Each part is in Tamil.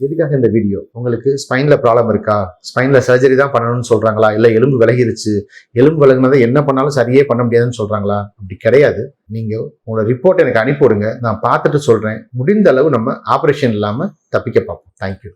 எதுக்காக இந்த வீடியோ உங்களுக்கு ஸ்பைனில் ப்ராப்ளம் இருக்கா? ஸ்பைனில் சர்ஜரி தான் பண்ணணும்னு சொல்கிறாங்களா இல்லை எலும்பு விலகிருச்சு. எலும்பு விலகுனதை என்ன பண்ணாலும் சரியே பண்ண முடியாதுன்னு சொல்கிறாங்களா அப்படி கிடையாது. நீங்கள் உங்களோட ரிப்போர்ட் எனக்கு அனுப்பிவிடுங்க. நான் பார்த்துட்டு சொல்கிறேன் முடிந்த அளவு நம்ம ஆப்ரேஷன் இல்லாமல் தப்பிக்க பார்ப்போம். தேங்க்யூ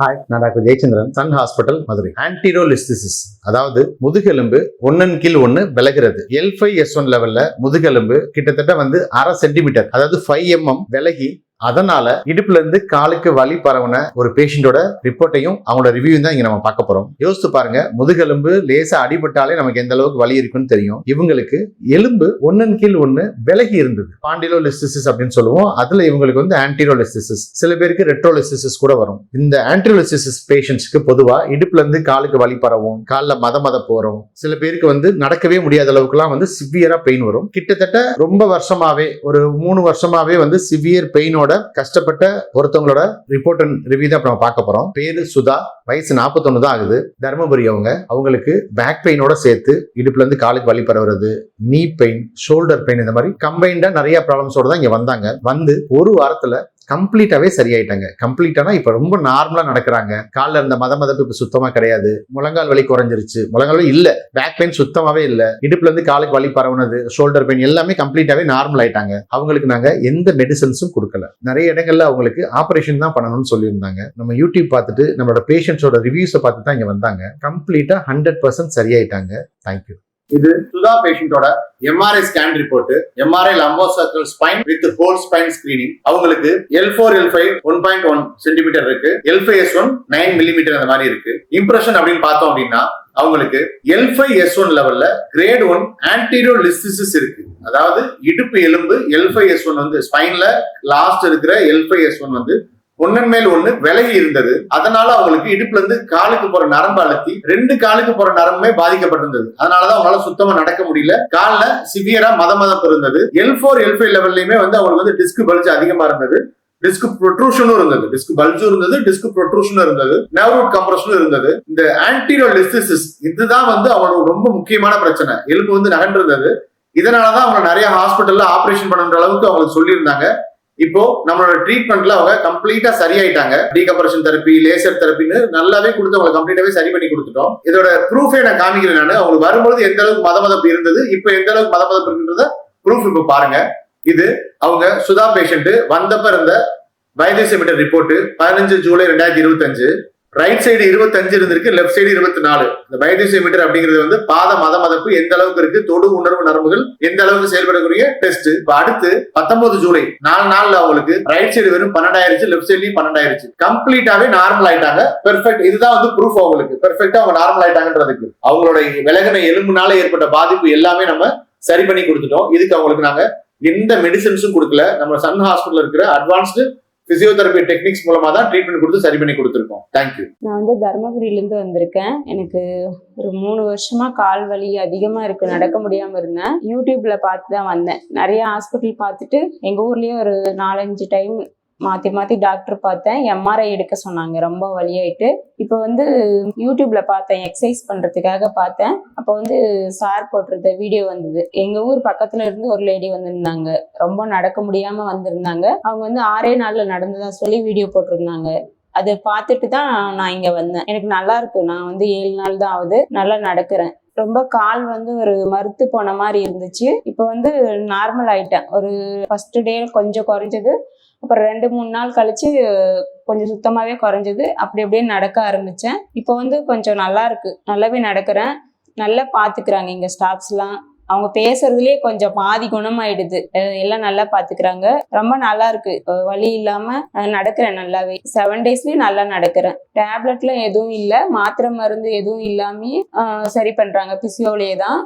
ஹாய் நான் doctor Jayachandran Sun hospital Madurai. Anterolisthesis அதாவது முதுகெலும்பு ஒன்னன் கீழ் ஒன்று விலகிறது. எல் ஃபைவ் எஸ் ஒன் லெவலில் முதுகெலும்பு கிட்டத்தட்ட வந்து அரை சென்டிமீட்டர் அதாவது ஃபைவ் எம்எம் விலகி அதனால இடுப்புல இருந்து காலுக்கு வலி பரவுன ஒரு பேஷண்டோட ரிப்போர்ட்டையும் அவங்களோட ரிவ்யூ தான் இங்க நம்ம பார்க்க போறோம். யோசித்து பாருங்க முதுகெலும்பு லேசா அடிபட்டாலே நமக்கு எந்த அளவுக்கு வலி இருக்குன்னு தெரியும். இவங்களுக்கு எலும்பு ஒன்னன் கீழ் ஒன்னு விலகி இருந்தது. பாண்டிலோலிஸ்டிசிஸ் அப்படின்னு சொல்லுவோம். அதுல இவங்களுக்கு வந்து ஆன்டிரோலிஸ்டிசிஸ் சில பேருக்கு ரெட்ரோலிஸ்டிசிஸ் கூட வரும். இந்த ஆன்டிரோலிஸ்டிசிஸ் பேஷண்ட்ஸ்க்கு பொதுவா இடுப்புல இருந்து காலுக்கு வலி பரவும் காலில் மத மத போறோம். சில பேருக்கு வந்து நடக்கவே முடியாத அளவுக்குலாம் வந்து சிவியரா பெயின் வரும். கிட்டத்தட்ட ரொம்ப வருஷமாவே ஒரு மூணு வருஷமாவே வந்து சிவியர் பெயினோட கஷ்டப்பட்ட ஒருத்தவங்களோட ரிப்போர்ட் அண்ட் ரிவ்யூ தான் நம்ம பார்க்க போறோம். பேரு சுதா. வயசு 41 தான் ஆகுது. தருமபுரி அவங்க அவங்களுக்கு பேக் பெயினோட சேர்த்து இடுப்புல இருந்து காலுக்கு வலி பரவுறது நீ பெயின் ஷோல்டர் பெயின் இந்த மாதிரி கம்பைண்டா நிறைய ப்ராப்ளம்ஸோட தான் இங்க வந்தாங்க. வந்து ஒரு வாரத்துல கம்ப்ளீட்டாவே சரியாயிட்டாங்க. கம்ப்ளீட்டானா இப்ப ரொம்ப நார்மலா நடக்கிறாங்க. காலில் இருந்த மத மதப்பு இப்ப சுத்தமா கிடையாது. முழங்கால் வலி குறைஞ்சிருச்சு. முழங்கால் வலி இல்ல. பேக் பெயின் சுத்தமாவே இல்ல. இடுப்புல இருந்து காலுக்கு வலி பரவுனது ஷோல்டர் பெயின் எல்லாமே கம்ப்ளீட்டாவே நார்மல் ஆயிட்டாங்க. அவங்களுக்கு நாங்க எந்த மெடிசன்ஸும் கொடுக்கல. நிறைய இடங்கள்ல அவங்களுக்கு ஆபரேஷன் தான் பண்ணணும்னு சொல்லியிருந்தாங்க. நம்ம யூடியூப் பார்த்துட்டு நம்மளோட பேஷண்ட்ஸோட ரிவ்யூஸை பார்த்து தான் இங்க வந்தாங்க. கம்ப்ளீட்டா ஹண்ட்ரட் பர்சன்ட் சரியாயிட்டாங்க. தேங்க்யூ இது Sudha பேஷண்டோட MRI scan report MRI lumbosacral spine with whole spine screening அவங்களுக்கு L four L five one point one centimetre இருக்கு. L five S one nine millimetre அந்த மாதிரி இருக்கு. இம்ப்ரெஷன் அப்படின்னு பார்த்தோம் அப்படின்னா அவங்களுக்கு எல் ஃபைவ் எஸ் ஒன் லெவல்ல கிரேட் ஒன் ஆன்டீரியோ லிஸ்டிசிஸ் இருக்கு. அதாவது இடுப்பு எலும்பு எல் ஃபைவ் எஸ் ஒன் வந்து ஸ்பைன்ல லாஸ்ட் இருக்கிற எல் ஃபைவ் எஸ் ஒன் வந்து ஒன்னன் மேல் ஒண்ணு விலகி இருந்தது. அதனால அவங்களுக்கு இடுப்புல இருந்து காலுக்கு போற நரம்பு அழுத்தி ரெண்டு காலுக்கு போற நரம்புமே பாதிக்கப்பட்டிருந்தது. அதனாலதான் அவங்களால சுத்தமா நடக்க முடியல. கால்ல சிவியரா மத மதப்பு இருந்தது. எல் ஃபோர் எல் ஃபைவ் லெவல்லையுமே வந்து அவங்களுக்கு வந்து டிஸ்க் பல்ஜ் அதிகமா இருந்தது. டிஸ்க் ப்ரொட்ரூஷனும் இருந்தது. டிஸ்க் பல்ஜும் இருந்தது டிஸ்க் ப்ரொட்ரூஷனும் இருந்தது நர்வ் கம்ப்ரஷனும் இருந்தது. இந்த ஆன்டீரியோ லிஸ்டிசிஸ் இதுதான் வந்து அவங்களோட ரொம்ப முக்கியமான பிரச்சனை. எலும்பு வந்து நகன்றிருந்தது இதனாலதான் அவங்க நிறைய ஹாஸ்பிட்டல்ல ஆபரேஷன் பண்ணுற அளவுக்கு அவங்களுக்கு சொல்லியிருந்தாங்க. இப்போ நம்மளோட ட்ரீட்மெண்ட்ல அவங்க கம்ப்ளீட்டா சரியாயிட்டாங்க. டீகம்பரஷன் தெரப்பி லேசர் தெரப்பின்னு நல்லாவே கொடுத்து அவங்க கம்ப்ளீட்டாவே சரி பண்ணி கொடுத்துட்டோம். இதோட ப்ரூஃபே நான் காமிக்கிறேன் நான். அவங்களுக்கு வரும்பொழுது எந்த அளவுக்கு மத மதப்பு இருந்தது இப்போ எந்த அளவுக்கு மத மதப்பு இருக்குன்றத ப்ரூஃப் இப்போ பாருங்க. இது அவங்க சுதா பேஷண்ட் வந்தப்ப இருந்த பயோடிசிமீட்டர் ரிப்போர்ட் பதினஞ்சு ஜூலை ரெண்டாயிரத்தி இருபத்தஞ்சு. ரைட் சைடு இருபத்தஞ்சு இருந்திருக்கு லெஃப்ட் சைடு இருபத்தி நாலு இந்த பயோடிசிமீட்டர் அப்படிங்கிறது வந்து பாத மத மதப்பு எந்த அளவுக்கு இருக்கு தொடு உணர்வு நரம்புகள் எந்த அளவுக்கு செயல்படக்கூடிய டெஸ்ட் இப்ப அடுத்து பத்தொன்பது ஜூலை நாலு நாள்ல அவங்களுக்கு ரைட் சைடு வெறும் பன்னெண்டாயிருச்சு லெஃப்ட் சைட்லயும் பன்னெண்டாயிருச்சு. கம்ப்ளீட்டாவே நார்மல் ஆயிட்டாங்க. பெர்ஃபெக்ட் இதுதான் வந்து ப்ரூஃப் அவங்களுக்கு. பெர்ஃபெக்டா அவங்க நார்மல் ஆயிட்டாங்கன்றதுக்கு. அவங்களோட விலகின எலும்புனால ஏற்பட்ட பாதிப்பு எல்லாமே நம்ம சரி பண்ணி கொடுத்துட்டோம். இதுக்கு அவங்களுக்கு நாங்க எந்த மெடிசன்ஸும் கொடுக்கல. நம்ம சன் ஹாஸ்பிட்டல் இருக்கிற அட்வான்ஸ்டு பிசியோதெரபி டெக்னிக்ஸ் மூலமா தான் ட்ரீட்மெண்ட் கொடுத்து சரி பண்ணி கொடுத்துருக்கோம். தேங்க்யூ நான் வந்து தர்மபுரியிலேருந்து வந்திருக்கேன். எனக்கு ஒரு மூணு வருஷமா கால் வலி அதிகமாக இருக்கு. நடக்க முடியாமல் இருந்தேன். யூடியூப்ல பார்த்து தான் வந்தேன். நிறைய ஹாஸ்பிட்டல் பார்த்துட்டு எங்கள் ஊர்லயே ஒரு நாலஞ்சு டைம் மாற்றி மாற்றி டாக்டர் பார்த்தேன். எம்ஆர்ஐ எடுக்க சொன்னாங்க. ரொம்ப வழியாயிட்டு இப்போ வந்து யூடியூப்ல பார்த்தேன். எக்ஸசைஸ் பண்ணுறதுக்காக பார்த்தேன். அப்போ வந்து சார் போட்டிருந்த வீடியோ வந்தது. எங்கள் ஊர் பக்கத்துல இருந்து ஒரு லேடி வந்திருந்தாங்க. ரொம்ப நடக்க முடியாமல் வந்திருந்தாங்க. அவங்க வந்து ஆறே நாளில் நடந்ததா சொல்லி வீடியோ போட்டிருந்தாங்க. அதை பார்த்துட்டு தான் நான் இங்க வந்தேன். எனக்கு நல்லா இருக்கு. நான் வந்து ஏழு நாள் தான் ஆகுது. நல்லா நடக்கிறேன். ரொம்ப கால் வந்து ஒரு மறுத்து போன மாதிரி இருந்துச்சு. இப்போ வந்து நார்மல் ஆயிட்டேன். ஒரு ஃபர்ஸ்ட் டே கொஞ்சம் குறைஞ்சது. அப்புறம் ரெண்டு மூணு நாள் கழிச்சு கொஞ்சம் சுத்தமாவே குறைஞ்சது. அப்படி அப்படியே நடக்க ஆரம்பிச்சேன். இப்போ வந்து கொஞ்சம் நல்லா இருக்கு. நல்லாவே நடக்கிறேன். நல்லா பாத்துக்கிறாங்க இங்க ஸ்டாஃப்ஸ்லாம் அவங்க பேசுறதுலயே கொஞ்சம் பாதி குணமாயிடுது. எல்லாம் நல்லா பாத்துக்கிறாங்க. ரொம்ப நல்லா இருக்கு. அஹ் வலி இல்லாம நடக்கிறேன் நல்லாவே. செவன் டேஸ்லயும் நல்லா நடக்கிறேன். டேப்லெட்ல எதுவும் இல்லை. மாத்திரை மருந்து எதுவும் இல்லாமயே சரி பண்றாங்க. பிசியோலயே தான்.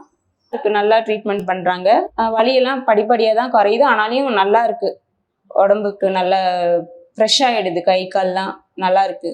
நல்லா ட்ரீட்மெண்ட் பண்றாங்க. வழியெல்லாம் வலியெல்லாம் படிப்படியா தான் குறையுது. ஆனாலும் நல்லா இருக்கு. உடம்புக்கு நல்ல ஃப்ரெஷ் ஆகிடுது கை கால்லாம் நல்லா இருக்கு.